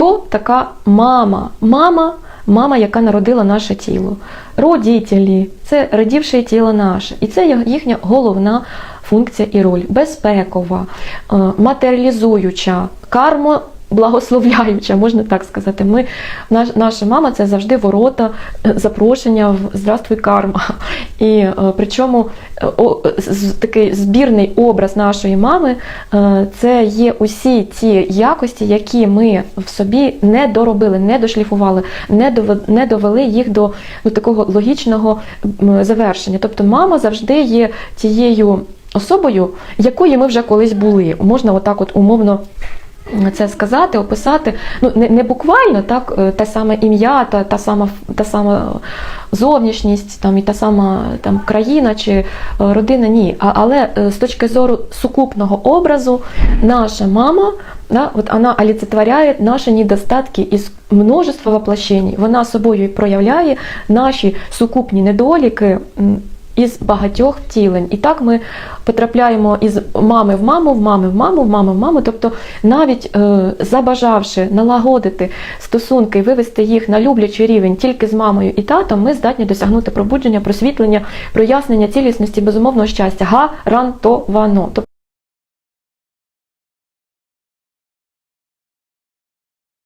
хто така мама? Мама, мама, яка народила наше тіло. Родителі це родивше тіло наше. І це їхня головна функція і роль. Безпекова, е, матеріалізуюча, кармо. Благословляюча, можна так сказати. Ми, наш, наша мама це завжди ворота, е, запрошення в Здравствуй карма. І е, причому е, такий збірний образ нашої мами е, це є усі ті якості, які ми в собі не доробили, не дошліфували, не довели, їх до такого логічного завершення. Тобто мама завжди є тією особою, якою ми вже колись були. Можна отак от умовно це сказати, описати. Ну, не, не буквально так, е, те саме ім'я, та, та, сама, та сама зовнішність, там, і та сама там, країна чи е, родина, ні. А, але е, з точки зору сукупного образу, наша мама, да, от вона олицетворяє наші недостатки із множества воплощень. Вона собою проявляє наші сукупні недоліки. Із багатьох втілень. І так ми потрапляємо із мами в маму, в мами в маму, в мами в маму. Тобто, навіть е, забажавши налагодити стосунки вивести їх на люблячий рівень тільки з мамою і татом, ми здатні досягнути пробудження, просвітлення, прояснення цілісності, безумовного щастя. Гарантовано.